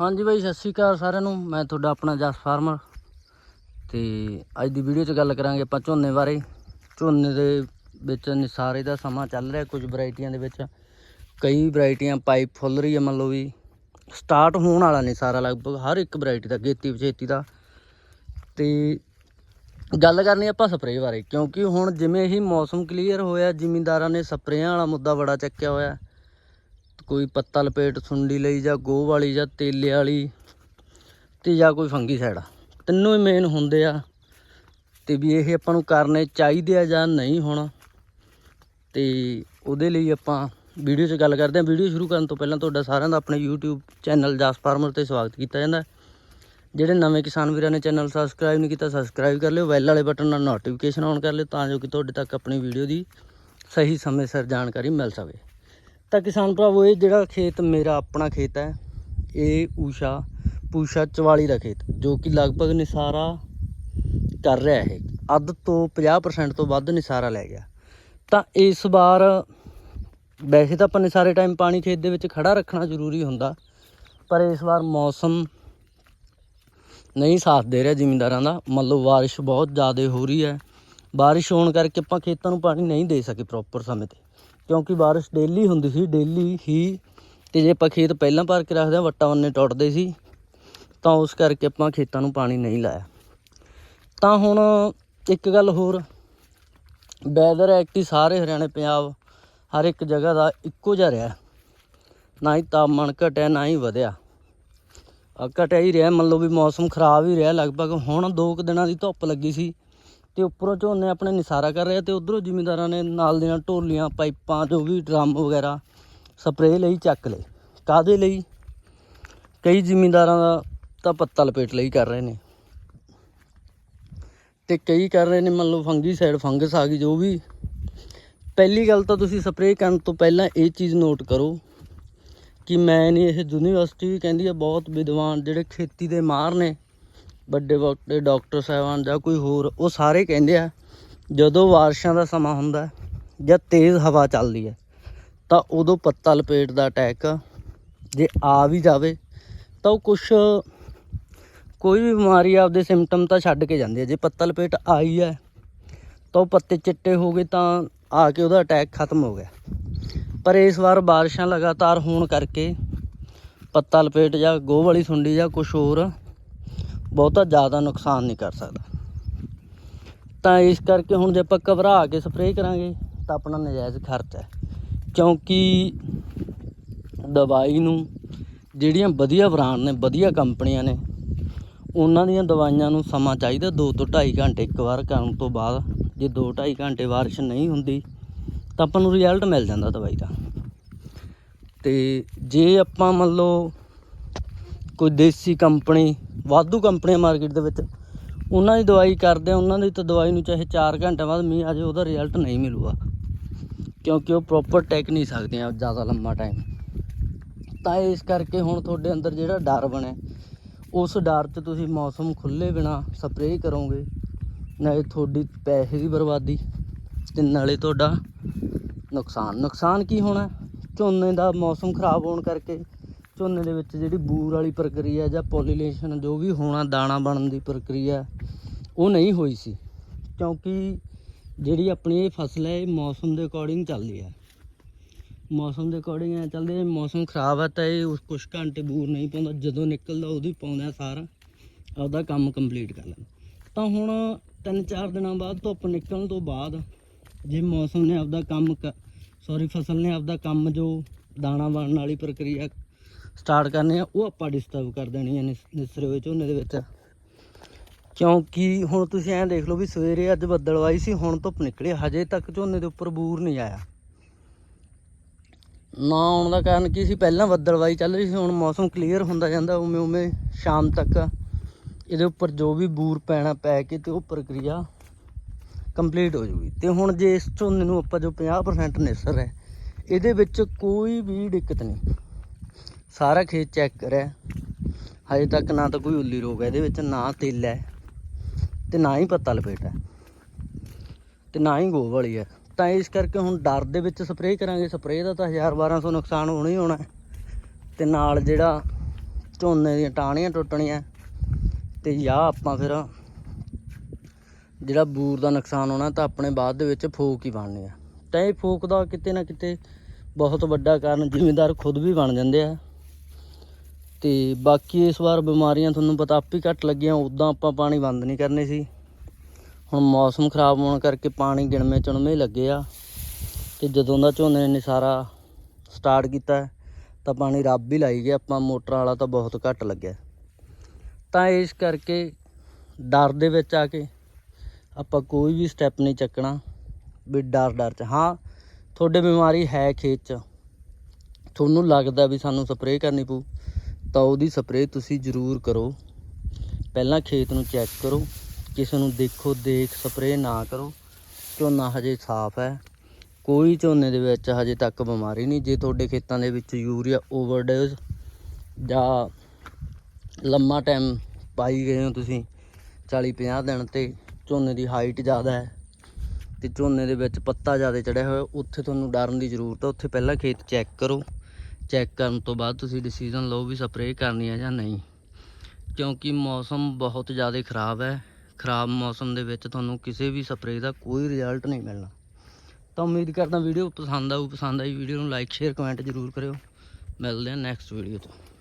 ਹਾਂਜੀ ਬਾਈ, ਸਤਿ ਸ਼੍ਰੀ ਅਕਾਲ ਸਾਰਿਆਂ ਨੂੰ। ਮੈਂ ਤੁਹਾਡਾ ਆਪਣਾ ਜਸ ਫਾਰਮਰ। ਤੇ ਅੱਜ ਦੀ ਵੀਡੀਓ 'ਚ ਗੱਲ ਕਰਾਂਗੇ ਆਪਾਂ ਝੋਨੇ ਬਾਰੇ। ਝੋਨੇ ਦੇ ਵਿੱਚ ਨਿਸਾਰੇ ਦਾ ਸਮਾਂ ਚੱਲ ਰਿਹਾ ਕੁਝ ਵੈਰਾਈਟੀਆਂ ਦੇ ਵਿੱਚ। ਕਈ ਵੈਰਾਈਟੀਆਂ ਪਾਈਪ ਫੁੱਲ ਰਹੀ ਹੈ ਮੰਨ ਲਓ ਵੀ ਸਟਾਰਟ ਹੋਣ ਵਾਲਾ ਨਿਸਾਰਾ ਲਗਭਗ ਹਰ ਇੱਕ ਵੈਰਾਈਟੀ ਦਾ, ਗੇਤੀ ਵਿਚੇਤੀ ਦਾ। ਤੇ ਗੱਲ ਕਰਨੀ ਆਪਾਂ ਸਪਰੇਅ ਬਾਰੇ, ਕਿਉਂਕਿ ਹੁਣ ਜਿਵੇਂ ਹੀ ਮੌਸਮ ਕਲੀਅਰ ਹੋਇਆ, ਜ਼ਿਮੀਂਦਾਰਾਂ ਨੇ ਸਪਰੇਆਂ ਵਾਲਾ ਮੁੱਦਾ ਬੜਾ ਚੱਕਿਆ ਹੋਇਆ। ਕੋਈ ਪੱਤਾ ਲਪੇਟ ਸੁੰਡੀ ਲਈ ਜਾਂ ਗੋਹ ਵਾਲੀ ਜਾਂ ਤੇਲੇ ਵਾਲੀ ਤੇ ਜਾਂ ਕੋਈ ਫੰਗੀ ਸਾਈਡ ਤਿੰਨੋਂ ਹੀ ਮੇਨ ਹੁੰਦੇ ਆ। ਤੇ ਵੀ ਇਹ ਆਪਾਂ ਨੂੰ ਕਰਨੇ ਚਾਹੀਦੇ ਆ ਜਾਂ ਨਹੀਂ ਹੁਣ। ਤੇ ਉਹਦੇ ਲਈ ਆਪਾਂ ਵੀਡੀਓ 'ਚ ਗੱਲ ਕਰਦੇ ਹਾਂ ਵੀਡੀਓ ਸ਼ੁਰੂ ਕਰਨ ਤੋਂ ਪਹਿਲਾਂ ਤੁਹਾਡਾ ਸਾਰਿਆਂ ਦਾ ਆਪਣੇ YouTube ਚੈਨਲ ਜਸ ਫਾਰਮਰ ਤੇ ਸਵਾਗਤ ਕੀਤਾ ਜਾਂਦਾ। ਜਿਹੜੇ ਨਵੇਂ ਕਿਸਾਨ ਵੀਰਾਂ ਨੇ ਚੈਨਲ ਸਬਸਕ੍ਰਾਈਬ ਨਹੀਂ ਕੀਤਾ ਸਬਸਕ੍ਰਾਈਬ ਕਰ ਲਿਓ। ਬੈਲ ਵਾਲੇ ਬਟਨ ਨਾਲ ਨੋਟੀਫਿਕੇਸ਼ਨ ਆਨ ਕਰ ਲਿਓ ਤਾਂ ਜੋ ਕਿ ਤੁਹਾਡੇ ਤੱਕ ਆਪਣੀ ਵੀਡੀਓ ਦੀ ਸਹੀ ਸਮੇਂ ਸਿਰ ਜਾਣਕਾਰੀ ਮਿਲ ਸਕੇ। ਤਾਂ ਕਿਸਾਨ ਭਰਾਵੋ, ਇਹ ਜਿਹੜਾ ਖੇਤ ਮੇਰਾ, ਆਪਣਾ ਖੇਤ ਹੈ, ਇਹ ਊਸ਼ਾ ਪੂਸ਼ਾ 44 ਦਾ ਖੇਤ, ਜੋ ਕਿ ਲਗਭਗ ਨਿਸਾਰਾ ਕਰ ਰਿਹਾ ਹੈ ਅੱਧ ਤੋਂ 50% ਤੋਂ ਵੱਧ ਨਿਸਾਰਾ ਲੈ ਗਿਆ। ਤਾਂ ਇਸ ਵਾਰ ਵੈਸੇ ਤਾਂ ਆਪਾਂ ਨਿਸਾਰੇ ਟਾਈਮ ਪਾਣੀ ਖੇਤ ਦੇ ਵਿੱਚ ਖੜਾ ਰੱਖਣਾ ਜ਼ਰੂਰੀ ਹੁੰਦਾ, ਪਰ ਇਸ ਵਾਰ ਮੌਸਮ ਨਹੀਂ ਸਾਥ ਦੇ ਰਿਹਾ ਜ਼ਿਮੀਂਦਾਰਾਂ ਦਾ। ਮੰਨ ਲਓ ਬਾਰਿਸ਼ ਬਹੁਤ ਜ਼ਿਆਦਾ ਹੋ ਰਹੀ ਹੈ। ਬਾਰਿਸ਼ ਹੋਣ ਕਰਕੇ ਆਪਾਂ ਖੇਤਾਂ ਨੂੰ ਪਾਣੀ ਨਹੀਂ ਦੇ ਸਕੇ ਪ੍ਰੋਪਰ ਸਮੇਂ ਤੇ। ਕਿਉਂਕਿ ਬਾਰਿਸ਼ ਡੇਲੀ ਹੁੰਦੀ ਸੀ ਡੇਲੀ ਹੀ ਤੇ ਜੇ ਆਪਾਂ ਖੇਤ ਪਹਿਲਾਂ ਭਰ ਕੇ ਰੱਖਦੇ ਹਾਂ, ਵੱਟਾਂ ਵੰਨੇ ਟੁੱਟਦੇ ਸੀ, ਤਾਂ ਉਸ ਕਰਕੇ ਆਪਾਂ ਖੇਤਾਂ ਨੂੰ ਪਾਣੀ ਨਹੀਂ ਲਾਇਆ। ਤਾਂ ਹੁਣ ਇੱਕ ਗੱਲ ਹੋਰ ਵੈਦਰ ਐਕਟੀ ਸਾਰੇ ਹਰਿਆਣੇ, ਪੰਜਾਬ ਹਰ ਇੱਕ ਜਗ੍ਹਾ ਦਾ ਇੱਕੋ ਜਿਹਾ ਰਿਹਾ। ਨਾ ਹੀ ਤਾਪਮਾਨ ਘਟਿਆ, ਨਾ ਹੀ ਵਧਿਆ। ਘਟਿਆ ਹੀ ਰਿਹਾ, ਮੰਨ ਲਓ ਵੀ ਮੌਸਮ ਖਰਾਬ ਹੀ ਰਿਹਾ। ਲਗਭਗ ਹੁਣ ਦੋ ਕੁ ਦਿਨਾਂ ਦੀ ਧੁੱਪ ਲੱਗੀ ਸੀ। ਤੇ ਉੱਪਰੋਂ ਝੋਨੇ ਆਪਣੇ ਨਿਸਾਰਾ ਕਰ ਰਿਹਾ ਆ ਤੇ ਉਧਰੋਂ ਜ਼ਿਮੀਂਦਾਰਾਂ ਨੇ ਨਾਲ ਦੀਆਂ ਢੋਲੀਆਂ, ਪਾਈਪਾਂ ਜੋ ਵੀ ਡਰਮ ਵਗੈਰਾ ਸਪਰੇਅ ਲਈ ਚੱਕ ਲਏ। ਕਾਦੇ ਲਈ? ਕਈ ਜ਼ਿਮੀਂਦਾਰਾਂ ਦਾ ਤਾਂ ਪੱਤਾ ਲਪੇਟ ਲਈ ਕਰ ਰਹੇ ਨੇ। ਤੇ ਕਈ ਕਰ ਰਹੇ ਨੇ, ਮੰਨ ਲਓ ਫੰਗੀ ਸਾਈਡ ਫੰਗਸ ਆ ਗਈ ਜੋ ਵੀ। ਪਹਿਲੀ ਗੱਲ ਤਾਂ ਤੁਸੀਂ ਸਪਰੇਅ ਕਰਨ ਤੋਂ ਪਹਿਲਾਂ ਇਹ ਚੀਜ਼ ਨੋਟ ਕਰੋ ਕਿ ਮੈਂ ਨਹੀਂ ਇਹ ਯੂਨੀਵਰਸਿਟੀ ਵੀ ਕਹਿੰਦੀ ਆ, ਬਹੁਤ ਵਿਦਵਾਨ ਜਿਹੜੇ ਖੇਤੀ ਦੇ ਮਾਹਰ ਨੇ ਵੱਡੇ ਵੱਡੇ ਡਾਕਟਰ ਸਾਹਿਬਾਨ ਜਾਂ ਕੋਈ ਹੋਰ, ਉਹ ਸਾਰੇ ਕਹਿੰਦੇ ਆ, ਜਦੋਂ ਬਾਰਿਸ਼ਾਂ ਦਾ ਸਮਾਂ ਹੁੰਦਾ ਜਾਂ ਤੇਜ਼ ਹਵਾ ਚੱਲਦੀ ਹੈ, ਤਾਂ ਉਦੋਂ ਪੱਤਾ ਲਪੇਟ ਦਾ ਅਟੈਕ ਜੇ ਆ ਵੀ ਜਾਵੇ, ਤਾਂ ਉਹ ਕੁਛ ਕੋਈ ਵੀ ਬਿਮਾਰੀ ਆਪਦੇ ਸਿੰਪਟਮ ਤਾਂ ਛੱਡ ਕੇ ਜਾਂਦੀ ਹੈ। ਜੇ ਪੱਤਾ ਲਪੇਟ ਆਈ ਹੈ, ਤਾਂ ਉਹ ਪੱਤੇ ਚਿੱਟੇ ਹੋ ਗਏ ਤਾਂ ਆ ਕੇ ਉਹਦਾ ਅਟੈਕ ਖਤਮ ਹੋ ਗਿਆ। ਪਰ ਇਸ ਵਾਰ ਬਾਰਿਸ਼ਾਂ ਲਗਾਤਾਰ ਹੋਣ ਕਰਕੇ ਪੱਤਾ ਲਪੇਟ ਜਾਂ ਗੋਹ ਵਾਲੀ ਸੁੰਡੀ ਜਾਂ ਕੁਝ ਹੋਰ ਬਹੁਤਾ ਜ਼ਿਆਦਾ ਨੁਕਸਾਨ ਨਹੀਂ ਕਰ ਸਕਦਾ। ਤਾਂ ਇਸ ਕਰਕੇ ਹੁਣ ਜੇ ਆਪਾਂ ਘਬਰਾ ਕੇ ਸਪਰੇਅ ਕਰਾਂਗੇ, ਤਾਂ ਆਪਣਾ ਨਜਾਇਜ਼ ਖਰਚ ਹੈ। ਕਿਉਂਕਿ ਦਵਾਈ ਨੂੰ ਜਿਹੜੀਆਂ ਵਧੀਆ ਬ੍ਰਾਂਡ ਨੇ, ਵਧੀਆ ਕੰਪਨੀਆਂ ਨੇ, ਉਹਨਾਂ ਦੀਆਂ ਦਵਾਈਆਂ ਨੂੰ ਸਮਾਂ ਚਾਹੀਦਾ 2 ਤੋਂ 2.5 ਘੰਟੇ, ਇੱਕ ਵਾਰ ਕਰਨ ਤੋਂ ਬਾਅਦ। ਜੇ 2 2.5 ਘੰਟੇ ਬਾਰਿਸ਼ ਨਹੀਂ ਹੁੰਦੀ, ਤਾਂ ਆਪਾਂ ਨੂੰ ਰਿਜ਼ਲਟ ਮਿਲ ਜਾਂਦਾ ਦਵਾਈ ਦਾ। ਤੇ ਜੇ ਆਪਾਂ ਮੰਨ ਲਓ ਕੋਈ ਦੇਸੀ ਕੰਪਨੀ, ਵਾਧੂ ਕੰਪਨੀਆਂ ਮਾਰਕੀਟ ਦੇ ਵਿੱਚ, ਉਹਨਾਂ ਦੀ ਦਵਾਈ ਕਰਦੇ ਆ, ਉਹਨਾਂ ਦੀ ਤਾਂ ਦਵਾਈ ਨੂੰ ਚਾਹੇ 4 ਘੰਟੇ ਬਾਅਦ ਮੀਂਹ ਆ ਜਾਏ, ਉਹਦਾ ਰਿਜ਼ਲਟ ਨਹੀਂ ਮਿਲੂਗਾ। ਕਿਉਂਕਿ ਉਹ ਪ੍ਰੋਪਰ ਟੈਕ ਨਹੀਂ ਸਕਦੀਆਂ ਜ਼ਿਆਦਾ ਲੰਮਾ ਟਾਈਮ ਤਾਂ ਇਸ ਕਰਕੇ ਹੁਣ ਤੁਹਾਡੇ ਅੰਦਰ ਜਿਹੜਾ ਡਰ ਬਣਿਆ, ਉਸ ਡਰ 'ਚ ਤੁਸੀਂ ਮੌਸਮ ਖੁੱਲੇ ਬਿਨਾ ਸਪਰੇਅ ਕਰੋਗੇ, ਨਾਲੇ ਤੁਹਾਡੀ ਪੈਸੇ ਦੀ ਬਰਬਾਦੀ ਤੇ ਨਾਲੇ ਤੁਹਾਡਾ ਨੁਕਸਾਨ। ਨੁਕਸਾਨ ਕੀ ਹੋਣਾ? ਝੋਨੇ ਦਾ ਮੌਸਮ ਖਰਾਬ ਹੋਣ ਕਰਕੇ ਝੋਨੇ ਦੇ ਵਿੱਚ ਜਿਹੜੀ ਬੂਰ ਵਾਲੀ ਪ੍ਰਕਿਰਿਆ ਜਾਂ ਪੋਲੀਨੇਸ਼ਨ ਜੋ ਵੀ ਹੋਣਾ, ਦਾਣਾ ਬਣਨ ਦੀ ਪ੍ਰਕਿਰਿਆ, ਉਹ ਨਹੀਂ ਹੋਈ ਸੀ। ਕਿਉਂਕਿ ਜਿਹੜੀ ਆਪਣੀ ਇਹ ਫਸਲ ਹੈ, ਇਹ ਮੌਸਮ ਦੇ ਅਕੋਰਡਿੰਗ ਚੱਲਦੀ ਹੈ। ਮੌਸਮ ਦੇ ਅਕੋਰਡਿੰਗ ਐ ਚੱਲਦੇ ਮੌਸਮ ਖਰਾਬ ਹੈ ਤਾਂ ਇਹ ਉਸ ਕੁਛ ਘੰਟੇ ਬੂਰ ਨਹੀਂ ਪਾਉਂਦਾ। ਜਦੋਂ ਨਿਕਲਦਾ, ਉਦੋਂ ਹੀ ਪਾਉਂਦਾ ਸਾਰਾ। ਆਪਦਾ ਕੰਮ ਕੰਪਲੀਟ ਕਰ ਲੈਂਦਾ। ਤਾਂ ਹੁਣ ਤਿੰਨ ਚਾਰ ਦਿਨਾਂ ਬਾਅਦ ਧੁੱਪ ਨਿਕਲਣ ਤੋਂ ਬਾਅਦ ਜੇ ਮੌਸਮ ਨੇ ਆਪਦਾ ਕੰਮ ਸੌਰੀ ਫਸਲ ਨੇ ਆਪਦਾ ਕੰਮ ਜੋ ਦਾਣਾ ਬਣਨ ਵਾਲੀ ਪ੍ਰਕਿਰਿਆ ਸਟਾਰਟ ਕਰਨੇ ਆ, ਉਹ ਆਪਾਂ ਡਿਸਟਰਬ ਕਰ ਦੇਣੀ ਹੈ ਨਿਸ- ਨਿਸਰੇ ਹੋਏ ਝੋਨੇ ਦੇ ਵਿੱਚ। ਕਿਉਂਕਿ ਹੁਣ ਤੁਸੀਂ ਐਂ ਦੇਖ ਲਓ ਵੀ ਸਵੇਰੇ ਅੱਜ ਬੱਦਲਵਾਈ ਸੀ, ਹੁਣ ਧੁੱਪ ਨਿਕਲੇ, ਹਜੇ ਤੱਕ ਝੋਨੇ ਦੇ ਉੱਪਰ ਬੂਰ ਨਹੀਂ ਆਇਆ। ਨਾ ਆਉਣ ਦਾ ਕਾਰਨ ਕੀ ਸੀ, ਪਹਿਲਾਂ ਬੱਦਲਵਾਈ ਚੱਲ ਰਹੀ ਸੀ, ਹੁਣ ਮੌਸਮ ਕਲੀਅਰ ਹੁੰਦਾ ਜਾਂਦਾ, ਉਵੇਂ ਉਵੇਂ ਸ਼ਾਮ ਤੱਕ ਇਹਦੇ ਉੱਪਰ ਜੋ ਵੀ ਬੂਰ ਪੈਣਾ ਪੈ ਕੇ ਤੇ ਉਹ ਪ੍ਰਕਿਰਿਆ ਕੰਪਲੀਟ ਹੋ ਜੂਗੀ। ਤੇ ਹੁਣ ਜੇ ਇਸ ਝੋਨੇ ਨੂੰ ਆਪਾਂ ਜੋ 50% ਨਿਸਰ ਹੈ, ਇਹਦੇ ਵਿੱਚ ਕੋਈ ਵੀ ਦਿੱਕਤ ਨਹੀਂ। ਸਾਰਾ ਖੇਤ ਚੈੱਕ ਕਰਿਆ। ਹਜੇ ਤੱਕ ਨਾ ਤਾਂ ਕੋਈ ਉੱਲੀ ਰੋਗ ਹੈ ਇਹਦੇ ਵਿੱਚ, ਨਾ ਤਿਲ ਹੈ ਤੇ ਨਾ ਹੀ ਪੱਤਾ ਲਪੇਟ ਹੈ ਤੇ ਨਾ ਹੀ ਗੋਹ ਵਾਲੀ ਹੈ। ਤਾਂ ਇਸ ਕਰਕੇ ਹੁਣ ਡਰ ਦੇ ਵਿੱਚ ਸਪਰੇਅ ਕਰਾਂਗੇ। ਸਪਰੇਅ ਦਾ ਤਾਂ 1000 1200 ਨੁਕਸਾਨ ਹੋਣਾ ਹੀ ਹੋਣਾ ਹੈ। ਤੇ ਨਾਲ ਜਿਹੜਾ ਝੋਨੇ ਦੀਆਂ ਟਾਹਣੀਆਂ ਟੁੱਟਣੀਆਂ ਤੇ ਜਾਂ ਆਪਾਂ ਫਿਰ ਜਿਹੜਾ ਬੂਰ ਦਾ ਨੁਕਸਾਨ ਹੋਣਾ ਤਾਂ ਆਪਣੇ ਬਾਅਦ ਦੇ ਵਿੱਚ ਫੋਕ ਹੀ ਬਣਨੀ ਆ। ਤਾਂ ਇਹ ਫੋਕ ਦਾ ਕਿਤੇ ਨਾ ਕਿਤੇ ਬਹੁਤ ਵੱਡਾ ਕਾਰਨ ਜ਼ਿਮੀਂਦਾਰ ਖੁਦ ਵੀ ਬਣ ਜਾਂਦੇ ਆ। ਤੇ ਬਾਕੀ ਇਸ ਵਾਰ ਬਿਮਾਰੀਆਂ ਤੁਹਾਨੂੰ ਪਤਾ ਆਪ ਹੀ ਘੱਟ ਲੱਗੀਆਂ ਉਦਾਂ ਆਪਾਂ ਪਾਣੀ ਬੰਦ ਨਹੀਂ ਕਰਨੇ ਸੀ। ਹੁਣ ਮੌਸਮ ਖਰਾਬ ਹੋਣ ਕਰਕੇ ਪਾਣੀ ਗਿਣਵੇਂ ਚੁਣਵੇਂ ਹੀ ਲੱਗੇ ਆ। ਤੇ ਜਦੋਂ ਦਾ ਝੋਨੇ ਨੇ ਨਿਸਾਰਾ ਸਟਾਰਟ ਕੀਤਾ, ਤਾਂ ਪਾਣੀ ਰੱਬ ਹੀ ਲਾਈ ਗਿਆ, ਆਪਾਂ ਮੋਟਰ ਵਾਲਾ ਤਾਂ ਬਹੁਤ ਘੱਟ ਲੱਗਿਆ। ਤਾਂ ਇਸ ਕਰਕੇ ਡਰ ਦੇ ਵਿੱਚ ਆ ਕੇ ਆਪਾਂ ਕੋਈ ਵੀ ਸਟੈਪ ਨਹੀਂ ਚੱਕਣਾ, ਵੀ ਡਰ ਡਰ ਚ। ਹਾਂ, ਤੁਹਾਡੇ ਬਿਮਾਰੀ ਹੈ ਖੇਤ ਚ। ਤੁਹਾਨੂੰ ਲੱਗਦਾ ਵੀ ਸਾਨੂੰ ਸਪਰੇਅ ਕਰਨੀ ਪਊ। ਤਾਂ ਉਹਦੀ ਸਪਰੇਅ ਤੁਸੀਂ ਜ਼ਰੂਰ ਕਰੋ। ਪਹਿਲਾਂ ਖੇਤ ਨੂੰ ਚੈੱਕ ਕਰੋ। ਕਿਸੇ ਨੂੰ ਦੇਖੋ, ਦੇਖ ਸਪਰੇਅ ਨਾ ਕਰੋ। ਝੋਨਾ ਹਜੇ ਸਾਫ਼ ਹੈ। ਕੋਈ ਝੋਨੇ ਦੇ ਵਿੱਚ ਹਜੇ ਤੱਕ ਬਿਮਾਰੀ ਨਹੀਂ। ਜੇ ਤੁਹਾਡੇ ਖੇਤਾਂ ਦੇ ਵਿੱਚ ਯੂਰੀਆ ਓਵਰਡੋਜ਼ ਜਾਂ ਲੰਮਾ ਟਾਈਮ ਪਾਈ ਗਏ ਹੋ ਤੁਸੀਂ 40 50 ਦਿਨ ਤੇ ਝੋਨੇ ਦੀ ਹਾਈਟ ਜ਼ਿਆਦਾ ਹੈ ਤੇ ਝੋਨੇ ਦੇ ਵਿੱਚ ਪੱਤਾ ਜ਼ਿਆਦਾ ਚੜਿਆ ਹੋਇਆ, ਉੱਥੇ ਤੁਹਾਨੂੰ ਡਰਨ ਦੀ ਜ਼ਰੂਰਤ ਹੈ। ਉੱਥੇ ਪਹਿਲਾਂ ਖੇਤ ਚੈੱਕ ਕਰੋ। ਚੈੱਕ ਕਰਨ ਤੋਂ ਬਾਅਦ ਤੁਸੀਂ ਡਿਸੀਜਨ ਲਓ ਵੀ ਸਪਰੇਅ ਕਰਨੀ ਹੈ ਜਾਂ ਨਹੀਂ। ਕਿਉਂਕਿ ਮੌਸਮ ਬਹੁਤ ਜ਼ਿਆਦਾ ਖਰਾਬ ਹੈ। ਖਰਾਬ ਮੌਸਮ ਦੇ ਵਿੱਚ ਤੁਹਾਨੂੰ ਕਿਸੇ ਵੀ ਸਪਰੇਅ ਦਾ ਕੋਈ ਰਿਜ਼ਲਟ ਨਹੀਂ ਮਿਲਣਾ। ਤਾਂ ਉਮੀਦ ਕਰਦਾ ਵੀਡੀਓ ਪਸੰਦ ਆਊ। ਪਸੰਦ ਆਈ ਵੀਡੀਓ ਨੂੰ ਲਾਈਕ ਸ਼ੇਅਰ ਕਮੈਂਟ ਜ਼ਰੂਰ ਕਰਿਓ। ਮਿਲਦੇ ਹਾਂ ਨੈਕਸਟ ਵੀਡੀਓ ਤੋਂ।